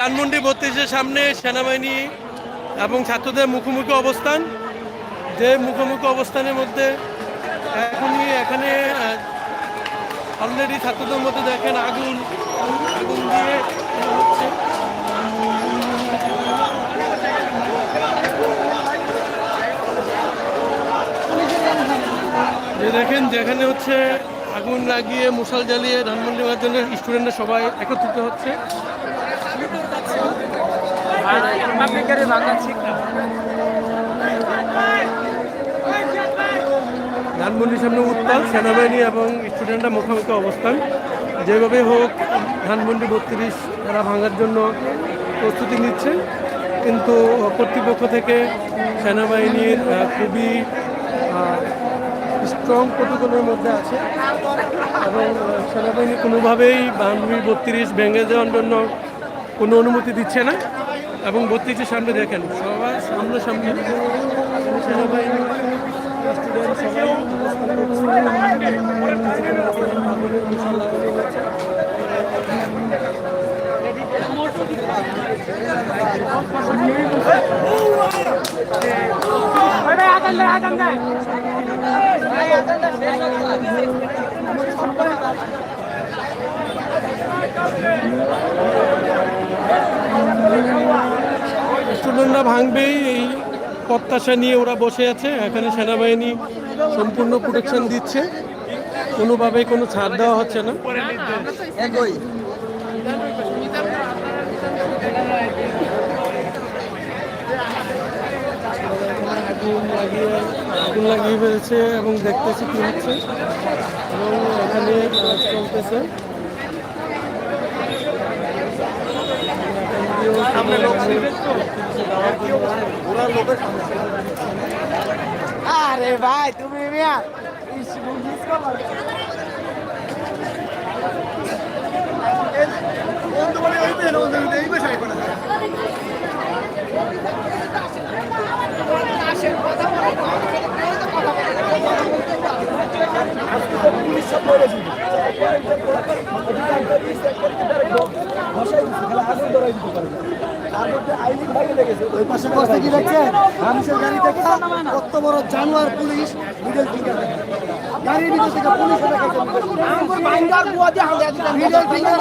ধানমন্ডি বত্রিশের সামনে সেনাবাহিনী এবং ছাত্রদের মুখোমুখি অবস্থান। যে মুখোমুখি অবস্থানের মধ্যে এখনই এখানে অলরেডি ছাত্রদের মধ্যে দেখেন আগুন আগুন দিয়ে হচ্ছে দেখেন যেখানে হচ্ছে আগুন লাগিয়ে মশাল জ্বালিয়ে ধানমন্ডি জন্য স্টুডেন্টরা সবাই একত্রিত হচ্ছে। ধানমন্ডির সামনে উত্তাল সেনাবাহিনী এবং স্টুডেন্টরা মুখোমুখি অবস্থান। যেভাবে হোক, ধানমন্ডি বত্রিশ তারা ভাঙার জন্য প্রস্তুতি নিচ্ছে। কিন্তু কর্তৃপক্ষ থেকে সেনাবাহিনীর খুবই স্ট্রং প্রোটোকলের মধ্যে আছে। এবং সেনাবাহিনী কোনোভাবেই ধানমন্ডি বত্রিশ ভেঙে দেওয়ার জন্য কোনো অনুমতি দিচ্ছে না। এবং বত্রিশের সামনে দেখেন সবার সামনে সামনে সবাই স্টুডেন্টরা ভাঙবেই এই প্রত্যাশা নিয়ে ওরা বসে আছে। এখানে সেনাবাহিনী সম্পূর্ণ প্রোটেকশন দিচ্ছে। কোনোভাবেই কোনো ছাড় দেওয়া হচ্ছে না। একই। আগুন লাগিয়ে আগুন লাগিয়ে ফেলছে এবং দেখতেছি কি হচ্ছে। এবং এখানে কাজ চলতেছে। আরে ভাই তুমি মিয়া এই মিস করলা ওই পাশে বসতে কি দেখছেন? মানুষের গাড়ি থেকে কত বড় জানোয়ার পুলিশ মিডল ফিঙ্গার গাড়ির ভিতর থেকে police middle finger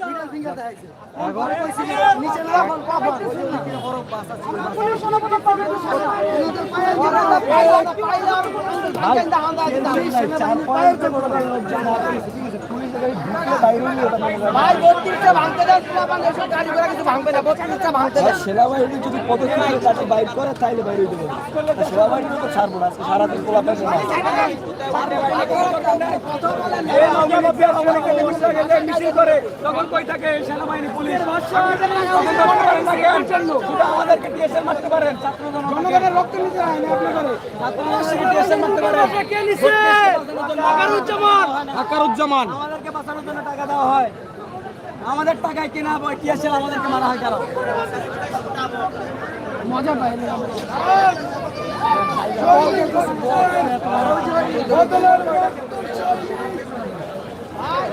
middle finger দেখাইছে এখন কইছি নিচে না? সেনাবাহিনী যদি পদক্ষেপ নিয়ে তাকে বাইর করে বাইরে হইতে সেনাবাহিনী তো ছাড়বো না আজকে সারাদিন থাকে রক্ত নিতে হয় না আকারুজ্জামান। বাঁচানোর জন্য টাকা দেওয়া হয়। আমাদের টাকায় কেনা টিএসএল আমাদেরকে মারা হয় কারণ মজা পাই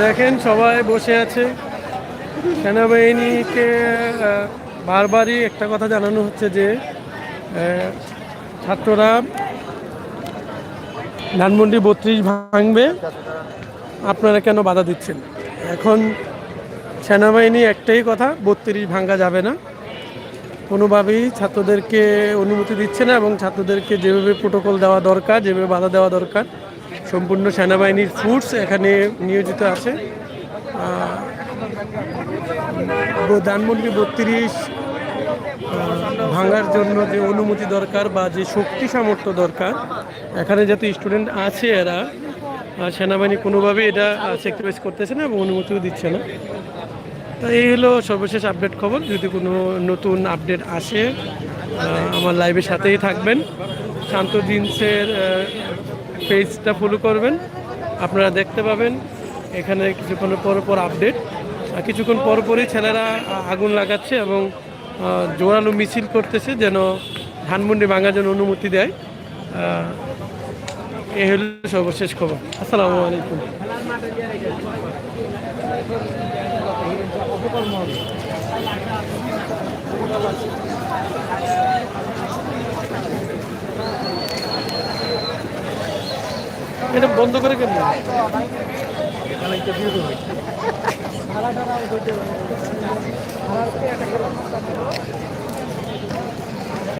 দেখেন সবাই বসে আছে। সেনাবাহিনীকে বারবারই একটা কথা জানানো হচ্ছে যে ছাত্ররা ধানমন্ডি বত্রিশ ভাঙবে। আপনারা কেন বাধা দিচ্ছেন? এখন সেনাবাহিনী একটাই কথা, বত্রিশ ভাঙ্গা যাবে না। কোনোভাবেই ছাত্রদেরকে অনুমতি দিচ্ছে না এবং ছাত্রদেরকে যেভাবে প্রোটোকল দেওয়া দরকার, যেভাবে বাধা দেওয়া দরকার, সম্পূর্ণ সেনাবাহিনীর ফোর্স এখানে নিয়োজিত আছে। ধানমন্ডি বত্রিশ ভাঙার জন্য যে অনুমতি দরকার বা যে শক্তি সামর্থ্য দরকার, এখানে যাতে স্টুডেন্ট আছে এরা সেনাবাহিনী কোনোভাবেই এটা স্যাক্রিফাইস করতেছে না এবং অনুমতিও দিচ্ছে না। তো এই হলো সর্বশেষ আপডেট খবর। যদি কোনো নতুন আপডেট আসে আমার লাইভের সাথেই থাকবেন। শান্ত দিনসের পেজটা ফলো করবেন। আপনারা দেখতে পাবেন, এখানে কিছুক্ষণ পর পর আপডেট কিছুক্ষণ পর পরই ছেলেরা আগুন লাগাচ্ছে এবং জোরালো মিছিল করতেছে যেন ধানমন্ডি ভাঙার জন্য অনুমতি দেয়। এই হলো সর্বশেষ খবর। আসসালামু আলাইকুম। এটা বন্ধ করে কেন?